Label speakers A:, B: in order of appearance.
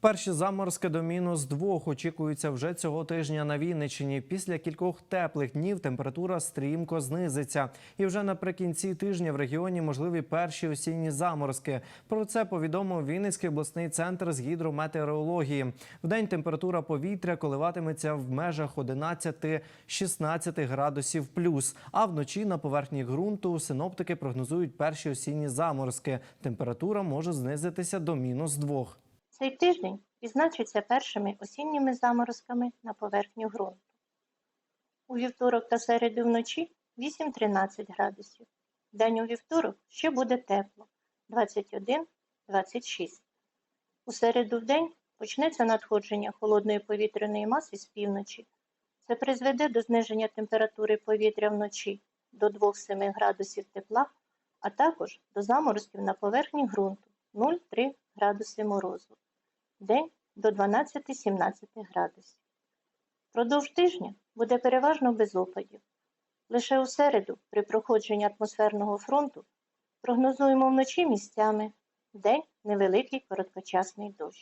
A: Перші заморозки до мінус двох очікуються вже цього тижня на Вінниччині. Після кількох теплих днів температура стрімко знизиться. І вже наприкінці тижня в регіоні можливі перші осінні заморозки. Про це повідомив Вінницький обласний центр з гідрометеорології. Вдень температура повітря коливатиметься в межах 11-16 градусів плюс. А вночі на поверхні ґрунту синоптики прогнозують перші осінні заморозки. Температура може знизитися до мінус двох.
B: Цей тиждень відзначиться першими осінніми заморозками на поверхню ґрунту. У вівторок та середу вночі 8-13 градусів. День у вівторок ще буде тепло 21-26. У середу в день почнеться надходження холодної повітряної маси з півночі. Це призведе до зниження температури повітря вночі до 2-7 градусів тепла, а також до заморозків на поверхні ґрунту 0,3 градуси морозу день до 12-17 градусів. Продовж тижня буде переважно без опадів. Лише у середу, при проходженні атмосферного фронту, прогнозуємо вночі місцями, вдень невеликий короткочасний дощ.